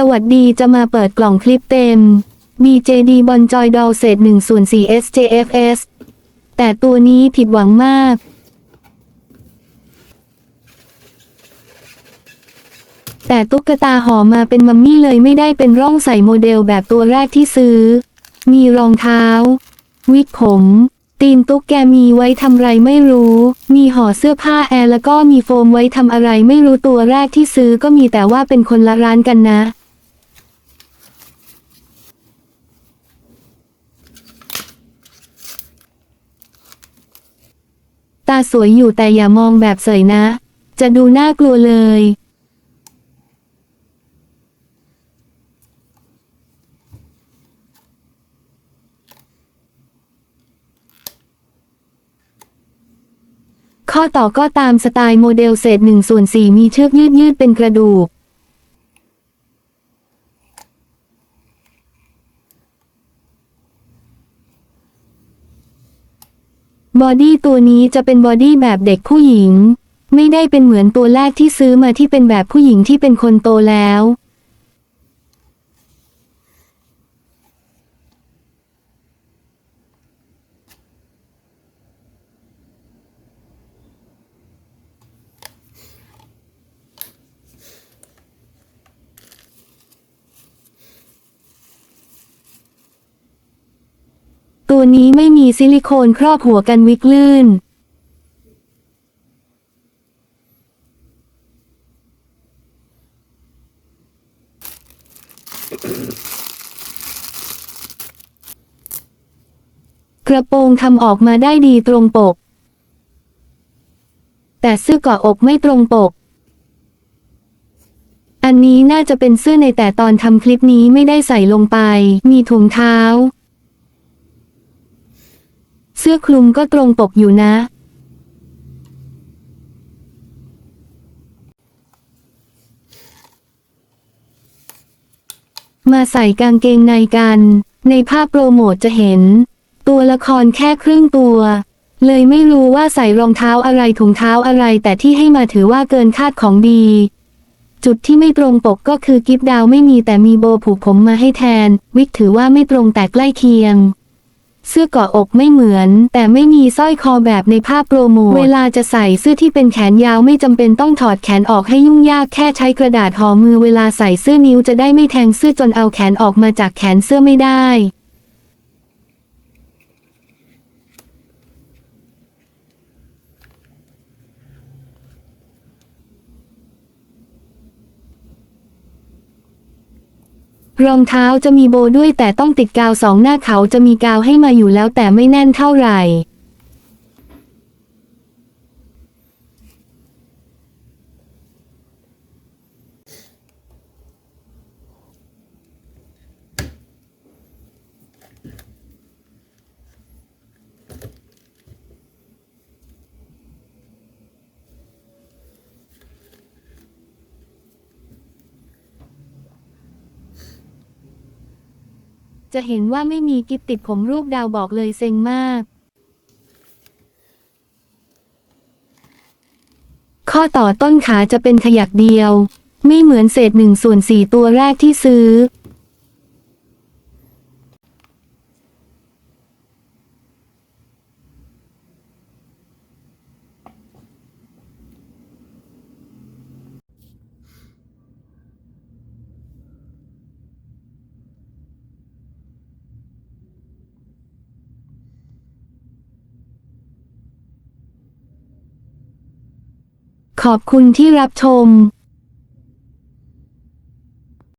สวัสดีจะมาเปิดกล่องคลิปเต็ม BJD บอลจอยดอลเศษ1ส่วน4 SJFS แต่ตัวนี้ผิดหวังมากแต่ตุ๊กตาห่อมาเป็นมัมมี่เลยไม่ได้เป็นร่องใส่โมเดลแบบตัวแรกที่ซื้อ มีรองเท้า วิกผม ตีนตุ๊กแกมีไว้ทำไรไม่รู้ มีห่อเสื้อผ้าแอร์แล้วก็มีโฟมไว้ทำอะไรไม่รู้ตัวแรกที่ซื้อก็มีแต่ว่าเป็นคนละร้านกันนะาสวยอยู่แต่อย่ามองแบบเสยนะ จะดูน่ากลัวเลย ข้อต่อก็ตามสไตล์โมเดลเศษหนึ่งส่วนสี่มีเชือกยืดยืดเป็นกระดูก บอดี้ตัวนี้จะเป็นบอดี้แบบเด็กผู้หญิง ไม่ได้เป็นเหมือนตัวแรกที่ซื้อมาที่เป็นแบบผู้หญิงที่เป็นคนโตแล้ว ตัวนี้ไม่มีซิลิโคนครอบหัวกันวิกลื่น กระโปรงทำออกมาได้ดีตรงปก แต่เสื้อกาะอกไม่ตรงปก อันนี้น่าจะเป็นเสื้อในแต่ตอนทำคลิปนี้ไม่ได้ใส่ลงไป มีถุงเท้า เสื้อคลุมก็ตรงปกอยู่นะ มาใส่กางเกงในกัน ในภาพโปรโมทจะเห็น ตัวละครแค่ครึ่งตัว เลยไม่รู้ว่าใส่รองเท้าอะไรถุงเท้าอะไร แต่ที่ให้มาถือว่าเกินคาดของดี จุดที่ไม่ตรงปกก็คือกิฟดาวไม่มีแต่มีโบผูกผมมาให้แทน วิกถือว่าไม่ตรงแต่ใกล้เคียง เสื้อกาะอกไม่เหมือน แต่ไม่มีสร้อยคอแบบในภาพโปรโมทเวลาจะใส่เสื้อที่เป็นแขนยาวไม่จำเป็นต้องถอดแขนออกให้ยุ่งยากแค่ใช้กระดาษห่อมือเวลาใส่เสื้อนิ้วจะได้ไม่แทงเสื้อจนเอาแขนออกมาจากแขนเสื้อไม่ได้ รองเท้าจะมีโบด้วยแต่ต้องติดกาวสองหน้าเขาจะมีกาวให้มาอยู่แล้วแต่ไม่แน่นเท่าไหร่ จะเห็นว่าไม่มีกิฟติดผมรูปดาวบอกเลยเซ็งมาก ข้อต่อต้นขาจะเป็นขยักเดียว ไม่เหมือนเศษหนึ่งส่วนสี่ตัวแรกที่ซื้อ ขอบคุณที่รับชม